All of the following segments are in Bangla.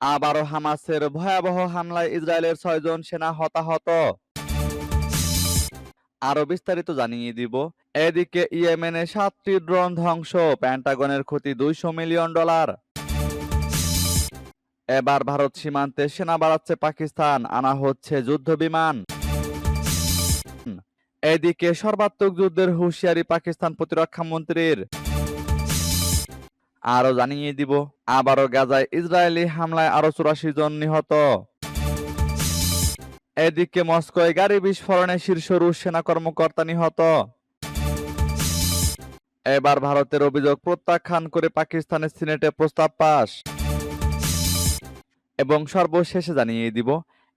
আবারও হামাসের ভয়াবহ হামলায় ইসরায়েলের ছয়জন সেনা হতাহত। আরও বিস্তারিত জানিয়ে দিব। এদিকে ইয়েমেনে সাতটি ড্রোন ধ্বংস, প্যান্টাগনের ক্ষতি দুইশো মিলিয়ন ডলার। এবার ভারত সীমান্তে সেনা বাড়াচ্ছে পাকিস্তান, আনা হচ্ছে যুদ্ধ বিমান। এদিকে সর্বাত্মক যুদ্ধের হুঁশিয়ারি পাকিস্তান প্রতিরক্ষা মন্ত্রীর। আরও জানিয়ে দিব, আবারও গাজায় ইসরায়েলি হামলায় আরও চুরাশি জন নিহত। এদিকে মস্কোয় গাড়ি বিস্ফোরণে শীর্ষ রুশ সেনা কর্মকর্তা নিহত। এবার ভারতের অভিযোগ প্রত্যাখ্যান করে পাকিস্তানের সিনেটে প্রস্তাব পাশ এবং সর্বশেষে জানিয়ে দিব,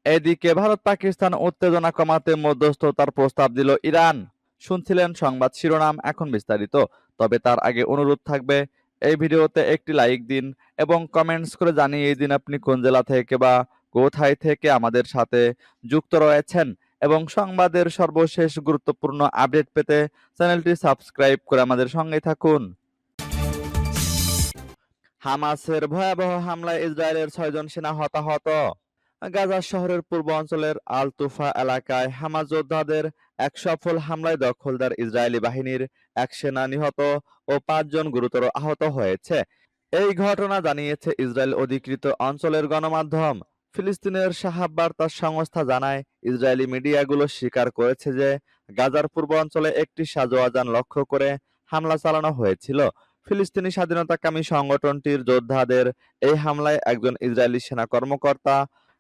এদিকে ভারত পাকিস্তান উত্তেজনা কমাতে মধ্যস্থতার প্রস্তাব দিল ইরান। শুনছিলেন সংবাদ শিরোনাম এখন বিস্তারিত, তবে তার আগে অনুরোধ থাকবে এই ভিডিওতে একটি লাইক দিন এবং কমেন্টস করে জানিয়ে দিন আপনি কোন জেলা থেকে বা কোথায় থেকে আমাদের সাথে যুক্ত রয়েছেন এবং সংবাদের সর্বশেষ গুরুত্বপূর্ণ আপডেট পেতে চ্যানেলটি সাবস্ক্রাইব করে আমাদের সঙ্গে থাকুন। হামাসের ভয়াবহ হামলায় ইসরায়েলের ছয়জন সেনা হতাহত। গাজা শহরের পূর্ব অঞ্চলের আল তুফা এলাকায় হামাস যোদ্ধাদের এক সফল হামলায় দখলদার ইসরায়েলি বাহিনীর এক সেনা নিহত ও পাঁচজন গুরুতর আহত হয়েছে। এই ঘটনা জানিয়েছে ইসরায়েল অধিকৃত অঞ্চলের গণমাধ্যম। ফিলিস্তিনের সাহাব বার্তা সংস্থা জানায়, ইসরায়েলি মিডিয়াগুলো স্বীকার করেছে যে গাজার পূর্ব অঞ্চলে একটি সাজোয়াজান লক্ষ্য করে হামলা চালানো হয়েছিল। ফিলিস্তিনি স্বাধীনতাকামী সংগঠনটির যোদ্ধাদের এই হামলায় একজন ইসরায়েলি সেনা কর্মকর্তা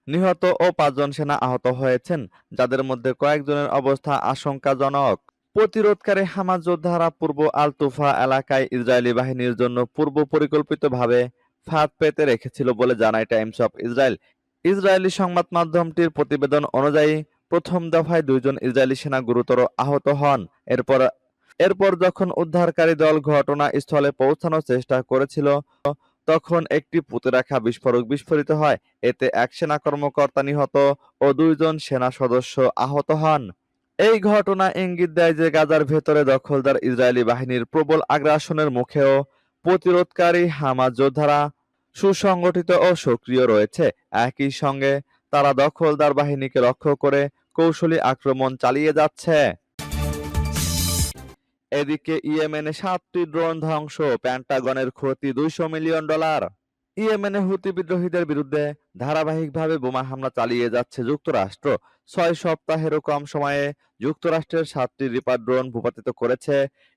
নিহত ও পাঁচজন সেনা আহত হয়েছেন, যাদের মধ্যে কয়েকজনের অবস্থা আশঙ্কাজনক। প্রতিরোধকারী হামাজ যোদ্ধারা পূর্ব আল তুফা এলাকায় ইসরায়েলি বাহিনীর জন্য পূর্ব পরিকল্পিতভাবে ফাঁদ পেতে রেখেছিল বলে জানায় টাইমস অফ ইসরায়েল। ইসরায়েলি সংবাদ মাধ্যমটির প্রতিবেদন অনুযায়ী, প্রথম দফায় দুইজন ইসরায়েলি সেনা গুরুতর আহত হন। এরপর এরপর যখন উদ্ধারকারী দল ঘটনাস্থলে পৌঁছানোর চেষ্টা করেছিল তখন একটি পুঁতে রাখা বিস্ফোরক বিস্ফোরিত হয়। এতে এক সেনা কর্মকর্তা নিহত ও দুইজন সেনা সদস্য আহত হন। এই ঘটনা ইঙ্গিত দেয় যে গাজার ভেতরে দখলদার ইসরায়েলি বাহিনীর প্রবল আগ্রাসনের মুখেও প্রতিরোধকারী হামাজ যোদ্ধারা সুসংগঠিত ও সক্রিয় রয়েছে। একই সঙ্গে তারা দখলদার বাহিনীকে লক্ষ্য করে কৌশলী আক্রমণ চালিয়ে যাচ্ছে। এদিকে ইয়েমেনে সাতটি ড্রোন ধ্বংস, প্যান্টাগনের ক্ষতি দুইশো মিলিয়ন ডলার। ইয়েমেনে হুতি বিদ্রোহীদের বিরুদ্ধে ধারাবাহিকভাবে বোমা হামলা চালিয়ে যাচ্ছে যুক্তরাষ্ট্র। ছয় সপ্তাহেরও কম সময়ে যুক্তরাষ্ট্রের সাতটি রিপার ড্রোন ভূপাতিত করেছে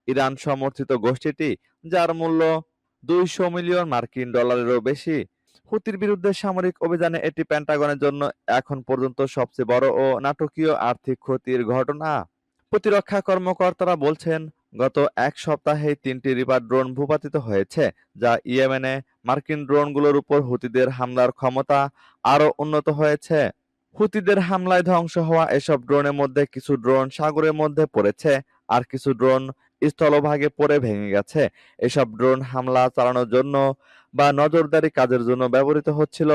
ইরান সমর্থিত গোষ্ঠীটি, যার মূল্য দুইশো মিলিয়ন মার্কিন ডলারেরও বেশি। হুতির বিরুদ্ধে সামরিক অভিযানে এটি প্যান্টাগনের জন্য এখন পর্যন্ত সবচেয়ে বড় ও নাটকীয় আর্থিক ক্ষতির ঘটনা। প্রতিরক্ষা কর্মকর্তারা বলছেন গত এক সপ্তাহে তিনটি রিপার ড্রোন ভূপাতিত হয়েছে, যা ইয়েমেনে মার্কিন ড্রোনগুলোর উপর হুতিদের হামলার ক্ষমতা আরও উন্নত হয়েছে। হুতিদের হামলায় ধ্বংস হওয়া এসব ড্রোনের মধ্যে কিছু ড্রোন সাগরের মধ্যে পড়েছে, আর কিছু ড্রোন স্থলভাগে পড়ে ভেঙে গেছে। এসব ড্রোন হামলা চালানোর জন্য বা নজরদারি কাজের জন্য ব্যবহৃত হচ্ছিল।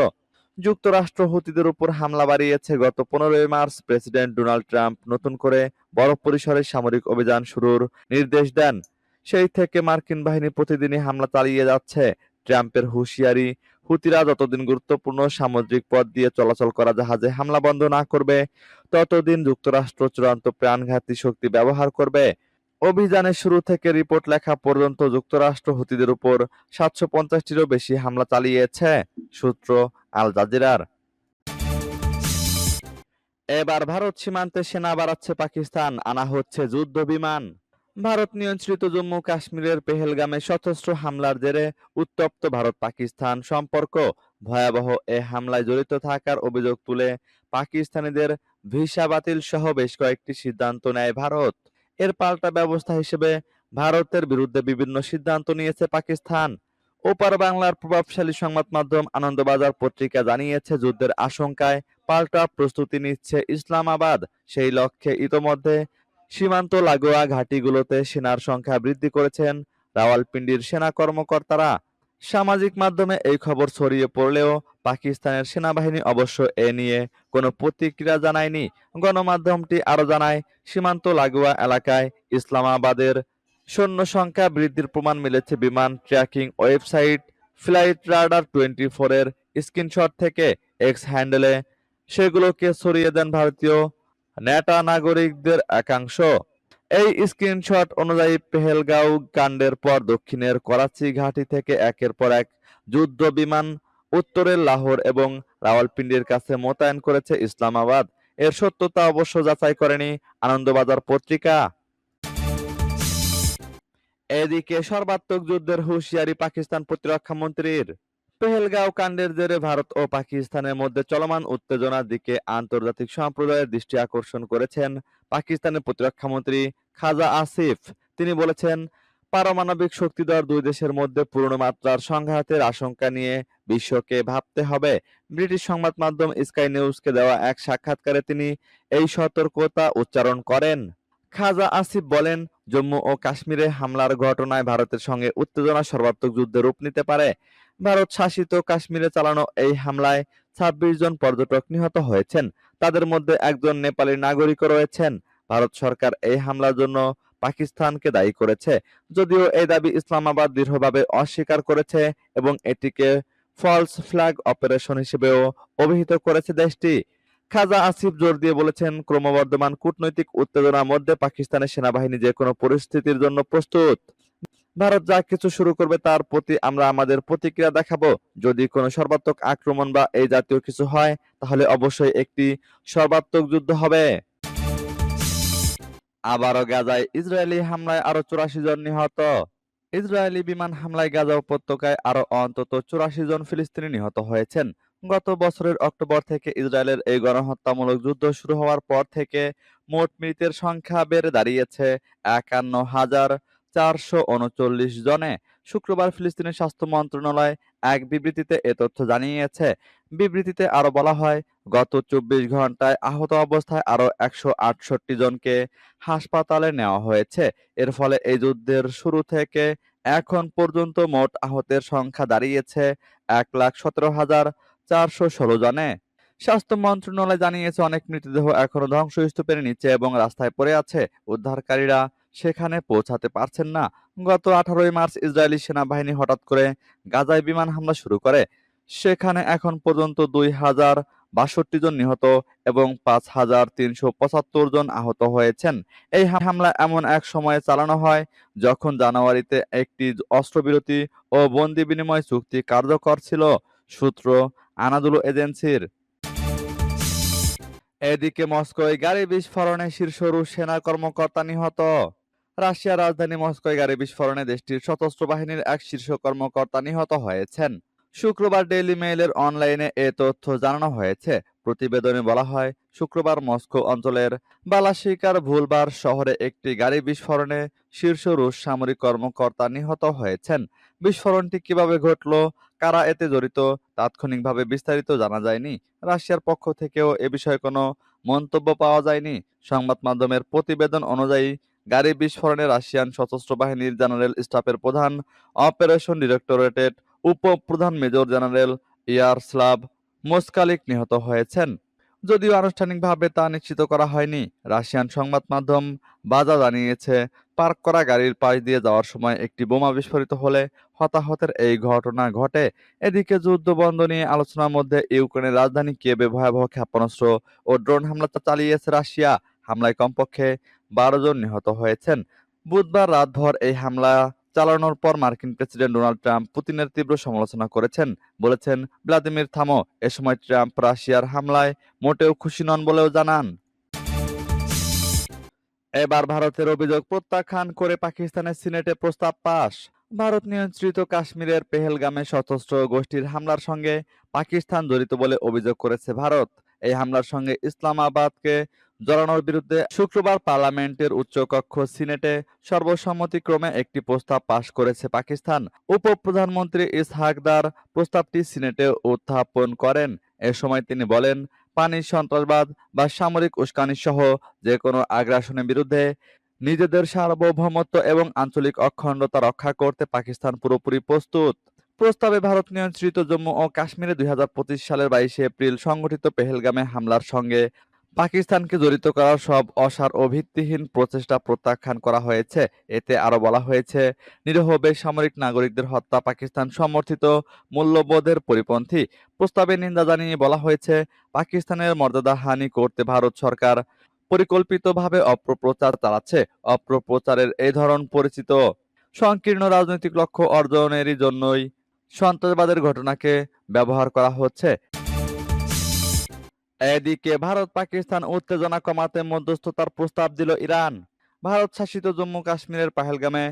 যুক্তরাষ্ট্র হুতিদের উপর হামলা বাড়িয়েছে গত পনেরোই মার্চ প্রেসিডেন্ট ডোনাল্ড ট্রাম্প। নতুন করে বড় পরিসরে সামরিক অভিযান শুরুর নির্দেশ দেন। সেই থেকে মার্কিন বাহিনী প্রতিদিনই হামলা চালিয়ে যাচ্ছে। ট্রাম্পের হুঁশিয়ারি, হুতিরা যতদিন গুরুত্বপূর্ণ সামুদ্রিক পথ দিয়ে চলাচল করা জাহাজে হামলা বন্ধ না করবে, ততদিন যুক্তরাষ্ট্র চূড়ান্ত প্রাণঘাতী শক্তি ব্যবহার করবে। অভিযানের শুরু থেকে রিপোর্ট লেখা পর্যন্ত যুক্তরাষ্ট্র হুতিদের উপর সাতশো পঞ্চাশটিরও বেশি হামলা চালিয়েছে, সূত্র আল জাজিরার। এবার ভারত সীমান্তে সেনা বাড়াচ্ছে পাকিস্তান, আনা হচ্ছে যুদ্ধ বিমান। ভারত নিয়ন্ত্রিত জম্মু কাশ্মীরের পেহেলগামে সশস্ত্র হামলার জেরে উত্তপ্ত ভারত পাকিস্তান সম্পর্ক। ভয়াবহ এ হামলায় জড়িত থাকার অভিযোগ তুলে পাকিস্তানিদের ভিসা বাতিল সহ বেশ কয়েকটি সিদ্ধান্ত নেয় ভারত। এর পাল্টা ব্যবস্থা হিসেবে ভারতের বিরুদ্ধে বিভিন্ন সিদ্ধান্ত নিয়েছে পাকিস্তান। ওপার বাংলার প্রভাবশালী সংবাদ মাধ্যম আনন্দবাজার পত্রিকা জানিয়েছে, যুদ্ধের আশঙ্কায় পাল্টা প্রস্তুতি নিচ্ছে ইসলামাবাদ। সেই লক্ষ্যে ইতোমধ্যে সীমান্ত লাগোয়া ঘাটিগুলোতে সেনার সংখ্যা বৃদ্ধি করেছেন। রাওয়ালপিন্ডির সেনা কর্মকর্তারা সামাজিক মাধ্যমে এই খবর ছড়িয়ে পড়লেও পাকিস্তানের সেনাবাহিনী অবশ্য এ নিয়ে কোনো প্রতিক্রিয়া জানায়নি। গণমাধ্যমটি আরও জানায়, সীমান্ত লাগোয়া এলাকায় ইসলামাবাদের সৈন্য সংখ্যা বৃদ্ধির প্রমাণ মিলেছে বিমান tracking website flight radar twenty ফোরের স্ক্রিনশট থেকে এক্স হ্যান্ডেলে। সেগুলোকে সরিয়ে দেন ভারতীয় নেটা নাগরিকদের একাংশ। এই স্ক্রিনশট অনুযায়ী পেহেলগাঁও কাণ্ডের পর দক্ষিণের করাচি ঘাঁটি থেকে একের পর এক যুদ্ধ বিমান উত্তরের লাহোর এবং রাওয়ালপিন্ডির কাছে মোতায়েন করেছে ইসলামাবাদ। এর সত্যতা অবশ্য যাচাই করেনি আনন্দবাজার পত্রিকা। এদিকে সর্বাত্মক যুদ্ধের হুঁশিয়ারি পাকিস্তান প্রতিরক্ষা মন্ত্রীর। পেহেলগাঁও কাণ্ডের জেরে ভারত ও পাকিস্তানের মধ্যে চলমান উত্তেজনার দিকে আন্তর্জাতিক সম্প্রদায়ের দৃষ্টি আকর্ষণ করেছেন পাকিস্তানের প্রতিরক্ষা মন্ত্রী খাজা আসিফ। তিনি বলেছেন, পারমাণবিক শক্তিধর দুই দেশের মধ্যে পূর্ণ মাত্রার সংঘাতের আশঙ্কা নিয়ে বিশ্বকে ভাবতে হবে। ব্রিটিশ সংবাদ মাধ্যম স্কাই নিউজকে দেওয়া এক সাক্ষাৎকারে তিনি এই সতর্কতা উচ্চারণ করেন। খাজা আসিফ বলেন, জম্মু ও কাশ্মীরে হামলার ঘটনায় ভারতের সঙ্গে উত্তেজনা সর্বাত্মক যুদ্ধে রূপ নিতে পারে। ভারত শাসিত কাশ্মীরে চালানো এই হামলায় ছাব্বিশ জন পর্যটক নিহত হয়েছেন। তাদের মধ্যে একজন নেপালি নাগরিকও রয়েছেন। ভারত সরকার এই হামলার জন্য পাকিস্তানকে দায়ী করেছে। যদিও এই দাবি ইসলামাবাদ দৃঢ়ভাবে অস্বীকার করেছে এবং এটিকে ফলস ফ্ল্যাগ অপারেশন হিসেবেও অভিহিত করেছে দেশটি। খাজা আসিফ জোর দিয়ে বলেছেন, ক্রমবর্ধমান কূটনৈতিক উত্তেজনার মধ্যে পাকিস্তানের সেনাবাহিনী যে কোনো পরিস্থিতির জন্য প্রস্তুত। ভারত যা কিছু শুরু করবে তার প্রতি আমরা আমাদের প্রতিক্রিয়া দেখাবো। যদি কোনো সর্বাত্মক আক্রমণ বা এই জাতীয় কিছু হয়, তাহলে অবশ্যই একটি সর্বাত্মক যুদ্ধ হবে। আবারও গাজায় ইসরায়েলি হামলায় আরও চুরাশি জন নিহত। ইসরায়েলি বিমান হামলায় গাজা উপত্যকায় আরও অন্তত চুরাশি জন ফিলিস্তিনি নিহত হয়েছেন। গত বছরের অক্টোবর থেকে ইসরায়েলের এই গণহত্যামূলক যুদ্ধ শুরু হওয়ার পর থেকে মোট মৃতের সংখ্যা বেড়ে দাঁড়িয়েছে একান্ন হাজার চারশো উনচল্লিশ জনে। শুক্রবার ফিলিস্তিনের স্বাস্থ্য মন্ত্রণালয় এক বিবৃতিতে এ তথ্য জানিয়েছে। বিবৃতিতে আরও বলা হয়, গত চব্বিশ ঘন্টায় আহত অবস্থায় আরও একশো আটষট্টি জনকে হাসপাতালে নেওয়া হয়েছে। এর ফলে এই যুদ্ধের শুরু থেকে এখন পর্যন্ত মোট আহতের সংখ্যা দাঁড়িয়েছে এক লাখ সতেরো হাজার চারশো ষোলো জনে। স্বাস্থ্য মন্ত্রণালয় জানিয়েছে, অনেক মৃতদেহ এখনও ধ্বংসস্তূপের নিচে এবং রাস্তায় পড়ে আছে। উদ্ধারকারীরা সেখানে পৌঁছাতে পারছেন না। গত আঠারোই মার্চ ইসরায়েলি সেনাবাহিনী হঠাৎ করে গাজায় বিমান হামলা শুরু করে। সেখানে এখন পর্যন্ত দুই হাজার বাষট্টি জন নিহত এবং পাঁচ হাজার তিনশো পঁচাত্তর জন আহত হয়েছেন। এই হামলা এমন এক সময়ে চালানো হয় যখন জানুয়ারিতে একটি অস্ত্রবিরতি ও বন্দি বিনিময় চুক্তি কার্যকর ছিল, সূত্র আনাদুলু এজেন্সির। এদিকে মস্কোয় গাড়ি বিস্ফোরণে শীর্ষ রুশ সেনা কর্মকর্তা নিহত। রাশিয়ার রাজধানী মস্কোয় গাড়ি বিস্ফোরণে দেশটির সশস্ত্র বাহিনীর এক শীর্ষ কর্মকর্তা নিহত হয়েছেন। শুক্রবার ডেইলি মেইলের অনলাইনে এ তথ্য জানানো হয়েছে। প্রতিবেদনে বলা হয়, শুক্রবার মস্কো অঞ্চলের বালাশিকার ভুলবার শহরে একটি গাড়ি বিস্ফোরণে শীর্ষ রুশ সামরিক কর্মকর্তা নিহত হয়েছেন। বিস্ফোরণটি কীভাবে ঘটল, কারা এতে জড়িত, তাৎক্ষণিকভাবে বিস্তারিত জানা যায়নি। রাশিয়ার পক্ষ থেকেও এ বিষয়ে কোনো মন্তব্য পাওয়া যায়নি। সংবাদ মাধ্যমের প্রতিবেদন অনুযায়ী গাড়ি বিস্ফোরণে রাশিয়ান সশস্ত্র বাহিনীর জেনারেল স্টাফের প্রধান অপারেশন ডিরেক্টরেটের উপপ্রধান মেজর জেনারেল ইয়ারস্লাভ মোস্কালিক নিহত হয়েছেন। যদিও আনুষ্ঠানিকভাবে তা নিশ্চিত করা হয়নি, রাশিয়ান সংবাদ মাধ্যম বাজা জানিয়েছে, পার্ক করা গাড়ির পাশ দিয়ে যাওয়ার সময় একটি বোমা বিস্ফোরিত হলে হতাহতের এই ঘটনা ঘটে। এদিকে যুদ্ধ বন্ধ নিয়ে আলোচনার মধ্যে ইউক্রেনের রাজধানী কিয়েবে ভয়াবহ ক্ষেপণাস্ত্র ও ড্রোন হামলা চালিয়েছে রাশিয়া। হামলায় কমপক্ষে বারো জন নিহত হয়েছেন। বুধবার রাতভর এই হামলা চালানোর পর মার্কিন প্রেসিডেন্ট ডোনাল্ড ট্রাম্প পুতিনের তীব্র সমালোচনা করেছেন। বলেছেন, ভ্লাদিমির, থামো, এ সময় ট্রাম্প রাশিয়ার হামলায় মোটেও খুশি নন বলেও জানান। এবার ভারতের অভিযোগ প্রত্যাখ্যান করে পাকিস্তানের সিনেটে প্রস্তাব পাশ ভারত নিয়ন্ত্রিত কাশ্মীরের পেহেলগামে সশস্ত্র গোষ্ঠীর হামলার সঙ্গে পাকিস্তান জড়িত বলে অভিযোগ করেছে ভারত। এই হামলার সঙ্গে ইসলামাবাদকে জড়ানোর বিরুদ্ধে শুক্রবার পার্লামেন্টের উচ্চকক্ষ সিনেটে সর্বসম্মতিক্রমে একটি প্রস্তাব পাশ করেছে পাকিস্তান। উপপ্রধানমন্ত্রী ইসহাকদার প্রস্তাবটি সিনেটে উত্থাপন করেন। এ সময় তিনি বলেন, পানি সন্ত্রাসবাদ বা সামরিক উস্কানি সহ যে কোনো আগ্রাসনের বিরুদ্ধে নিজেদের সার্বভৌমত্ব এবং আঞ্চলিক অখণ্ডতা রক্ষা করতে পাকিস্তান পুরোপুরি প্রস্তুত। প্রস্তাবে ভারত নিয়ন্ত্রিত জম্মু ও কাশ্মীরে দুই হাজার পঁচিশ সালের বাইশে এপ্রিল সংঘটিত পেহেলগামে হামলার সঙ্গে পাকিস্তানকে জড়িত করার সব অসার ও ভিত্তিহীন প্রচেষ্টা প্রত্যাখ্যান করা হয়েছে। এতে আরও বলা হয়েছে, নিরীহ বেসামরিক নাগরিকদের হত্যা পাকিস্তান সমর্থিত মূল্যবোধের পরিপন্থী। প্রস্তাবে নিন্দা জানিয়ে বলা হয়েছে, পাকিস্তানের মর্যাদা হানি করতে ভারত সরকার পরিকল্পিতভাবে অপপ্রচার চালাচ্ছে। অপপ্রচারের এই ধরন পরিচিত। সংকীর্ণ রাজনৈতিক লক্ষ্য অর্জনেরই জন্যই সন্ত্রাসবাদের ঘটনাকে ব্যবহার করা হচ্ছে। এদিকে ভারত পাকিস্তান উত্তেজনা কমাতে মধ্যস্থতার প্রস্তাব দিল ইরান। ভারত শাসিত জম্মু কাশ্মীরের পাহেলগামে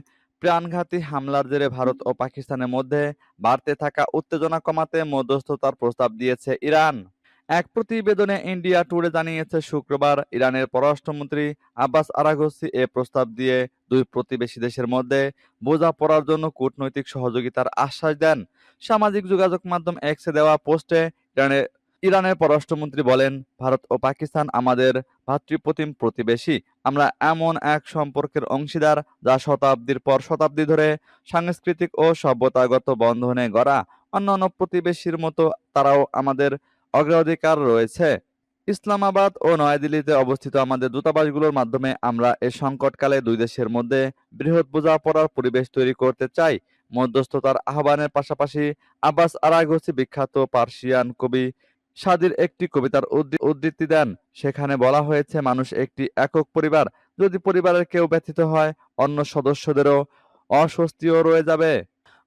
প্রাণঘাতী হামলার জেরে ভারত ও পাকিস্তানের মধ্যে বাড়তে থাকা উত্তেজনা কমাতে মধ্যস্থতার প্রস্তাব দিয়েছে ইরান। এক প্রতিবেদনে ইন্ডিয়া টুডে জানিয়েছে, শুক্রবার ইরানের পররাষ্ট্রমন্ত্রী আব্বাস আরাগসি এ প্রস্তাব দিয়ে দুই প্রতিবেশী দেশের মধ্যে বোঝাপড়ার জন্য কূটনৈতিক সহযোগিতার আশ্বাস দেন। সামাজিক যোগাযোগ মাধ্যম এক্সে দেওয়া পোস্টে ইরানের ইরানের পররাষ্ট্রমন্ত্রী বলেন, ভারত ও পাকিস্তান আমাদের ভাতৃপ্রতিম প্রতিবেশী। আমরা এমন এক সম্পর্কের অংশীদার যা শতাব্দীর পর শতাব্দী ধরে সাংস্কৃতিক ও সভ্যতাগত বন্ধনে গড়া। অন্যান্য প্রতিবেশীর মতো তারাও আমাদের অগ্রাধিকার রয়েছে। ইসলামাবাদ ও নয়াদিল্লিতে অবস্থিত আমাদের দূতাবাসগুলোর মাধ্যমে আমরা এ সংকটকালে দুই দেশের মধ্যে বৃহৎ বোঝাপড়ার পরিবেশ তৈরি করতে চাই। মধ্যস্থতার আহ্বানের পাশাপাশি আব্বাস আরাগসি বিখ্যাত পার্সিয়ান কবি সাদির একটি কবিতার উদ্ধৃ- উদ্ধৃতি দেন। সেখানে বলা হয়েছে, মানুষ একটি একক পরিবার। যদি পরিবারের কেউ ব্যথিত হয়, অন্য সদস্যদেরও অস্বস্তিও রয়ে যাবে।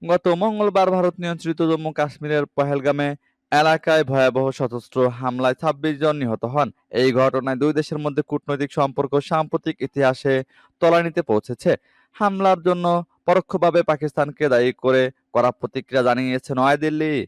গত মঙ্গলবার ভারত নিয়ন্ত্রিত জম্মু কাশ্মীরের পহেলগামে এলাকায় ভয়াবহ সশস্ত্র হামলায় ছাব্বিশ জন নিহত হন। এই ঘটনায় দুই দেশের মধ্যে কূটনৈতিক সম্পর্ক সাম্প্রতিক ইতিহাসে তলানিতে পৌঁছেছে। হামলার জন্য পরোক্ষভাবে পাকিস্তানকে দায়ী করে করা প্রতিক্রিয়া জানিয়েছে নয়াদিল্লি।